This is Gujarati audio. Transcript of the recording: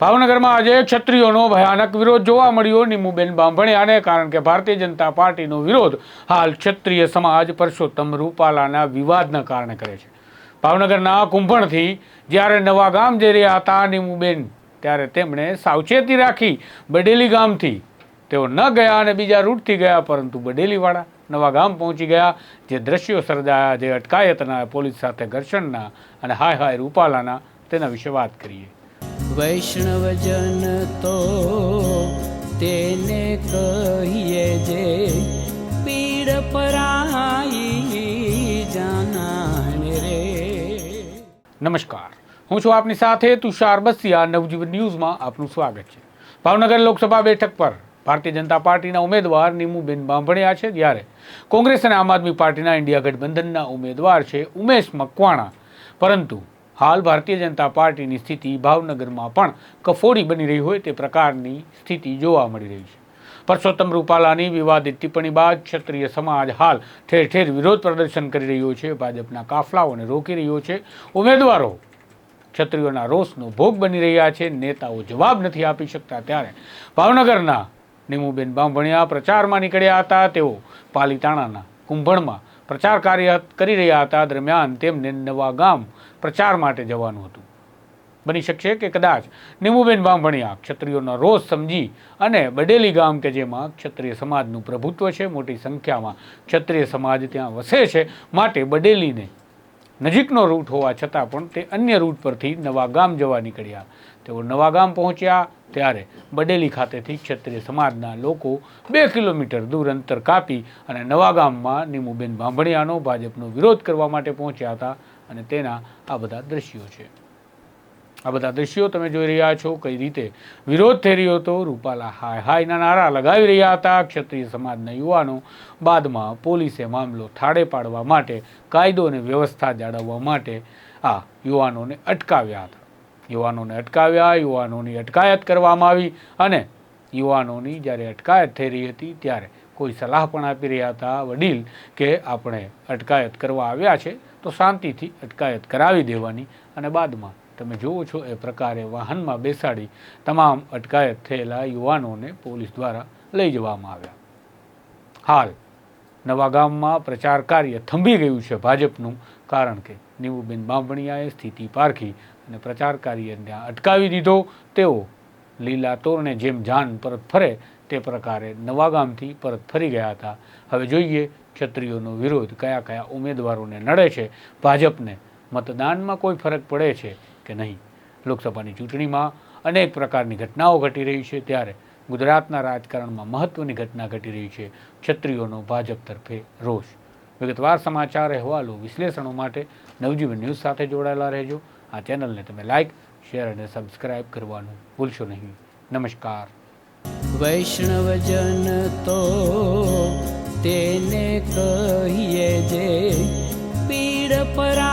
ભાવનગરમાં આજે ક્ષત્રિયોનો ભયાનક વિરોધ જોવા મળ્યો. નીમુબેન બાંભણિયાને કારણ કે ભારતીય જનતા પાર્ટીનો વિરોધ હાલ ક્ષત્રિય સમાજ પરસોત્તમ રૂપાલાના વિવાદના કારણે કરે છે. ભાવનગરના કુંભણથી જ્યારે નવા ગામ જઈ રહ્યા હતા નીમુબેન, ત્યારે તેમણે સાવચેતી રાખી બડેલી ગામથી. તેઓ ન ગયા અને બીજા રૂટથી ગયા, પરંતુ બડેલીવાળા નવા ગામ પહોંચી ગયા, જે દ્રશ્યો સર્જાયા, જે અટકાયતના પોલીસ સાથે ઘર્ષણના અને હાય હાય રૂપાલાના, તેના વિશે વાત કરીએ. વૈષ્ણવજન તો તેને કહીએ જે પીડ પરાઈ જાનાને રે. નમસ્કાર. હું છું આપની સાથે તુષાર બસિયા. નવજીવન ન્યૂઝમાં આપનું સ્વાગત છે. ભાવનગર લોકસભા બેઠક પર ભારતીય જનતા પાર્ટીના ઉમેદવાર નીમુબેન બાંભણિયા છે જ્યારે કોંગ્રેસ અને આમ આદમી પાર્ટીના ઇન્ડિયા ગઠબંધનના ઉમેદવાર છે ઉમેશ મકવાણા. પરંતુ હાલ ભારતીય જનતા પાર્ટીની સ્થિતિ ભાવનગરમાં પણ કફોડી બની રહી હોય તે પ્રકારની સ્થિતિ જોવા મળી રહી છે. પરસોત્તમ રૂપાલાની વિવાદિત ટિપ્પણી બાદ ક્ષત્રિય સમાજ હાલ ઠેર ઠેર વિરોધ પ્રદર્શન કરી રહ્યો છે. ભાજપના કાફલાઓને રોકી રહ્યો છે. ઉમેદવારો ક્ષત્રિયોના રોષનો ભોગ બની રહ્યા છે. નેતાઓ જવાબ નથી આપી શકતા ત્યારે ભાવનગરના નીમુબેન બાંભણિયા પ્રચારમાં નીકળ્યા હતા. તેઓ પાલીતાણાના કુંભણમાં પ્રચાર કાર્ય કરી રહ્યા હતા. દરમિયાન તેમને નવા ગામ પ્રચાર માટે જવાનું હતું. બની શકશે કે કદાચ? નિમુબેન બામણિયા ક્ષત્રિયોનો રોષ સમજી અને બડેલી ગામ કે જેમાં ક્ષત્રિય સમાજનું પ્રભુત્વ છે, મોટી સંખ્યામાં ક્ષત્રિય સમાજ ત્યાં વસે છે, માટે બડેલીને નજીકનો રૂટ હોવા છતાં પણ તે અન્ય રૂટ પરથી નવા ગામ જવા નીકળ્યા. તેઓ નવા ગામ પહોંચ્યા ત્યારે બડેલી ખાતેથી ક્ષત્રિય સમાજના લોકો બે કિલોમીટર દૂર અંતર કાપી અને નવા ગામમાં નીમુબેન બાંભણિયાનો ભાજપનો વિરોધ કરવા માટે પહોંચ્યા હતા અને તેના આ બધા દ્રશ્યો છે. આ બધા દ્રશ્યો તમે જોઈ રહ્યા છો કઈ રીતે વિરોધ થઈ રહ્યો હતો. રૂપાલા હાય હાયના નારા લગાવી રહ્યા હતા. ક્ષત્રિય સમાજના યુવાનો બાદમાં પોલીસે મામલો થાળે પાડવા માટે કાયદો અને વ્યવસ્થા જાળવવા માટે આ યુવાનોને અટકાવ્યા હતા. યુવાનોને અટકાવ્યા, યુવાનોની અટકાયત કરવામાં આવી અને યુવાનોની જ્યારે અટકાયત થઈ રહી હતી ત્યારે કોઈ સલાહ પણ આપી રહ્યા હતા વડીલ કે આપણે અટકાયત કરવા આવ્યા છે તો શાંતિથી અટકાયત કરાવી દેવાની અને બાદમાં તમે જુઓ છો એ પ્રકારે વાહનમાં બેસાડી તમામ અટકાયત થયેલા યુવાનોને પોલીસ દ્વારા લઈ જવામાં આવ્યા. હાલ નવા ગામમાં પ્રચાર કાર્ય થંભી ગયું છે ભાજપનું કારણ કે નીવુબેન બાંભણિયાએ સ્થિતિ પારખી અને પ્રચાર કાર્ય ત્યાં અટકાવી દીધો. તેઓ લીલા તોરણે જેમ જાન પરત ફરે તે પ્રકારે નવા ગામથી પરત ફરી ગયા હતા. હવે જોઈએ ક્ષત્રિયોનો વિરોધ કયા કયા ઉમેદવારોને નડે છે. ભાજપને મતદાનમાં કોઈ ફરક પડે છે કે નહીં? લોકસભાની ચૂંટણીમાં અનેક પ્રકારની ઘટનાઓ ઘટી રહી છે. ત્યારે ગુજરાતના રાજકારણમાં મહત્ત્વની ઘટના ઘટી રહી છે. ક્ષત્રિયોનો ભાજપ તરફે રોષ. વિગતવાર સમાચાર અહેવાલો વિશ્લેષણો માટે નવજીવન ન્યૂઝ સાથે જોડાયેલા રહેજો. આ ચેનલને તમે લાઇક શેર અને સબસ્ક્રાઇબ કરવાનું ભૂલશો નહીં. નમસ્કાર. વૈષ્ણવજન તો તેને કહીએ જે પીડ પરા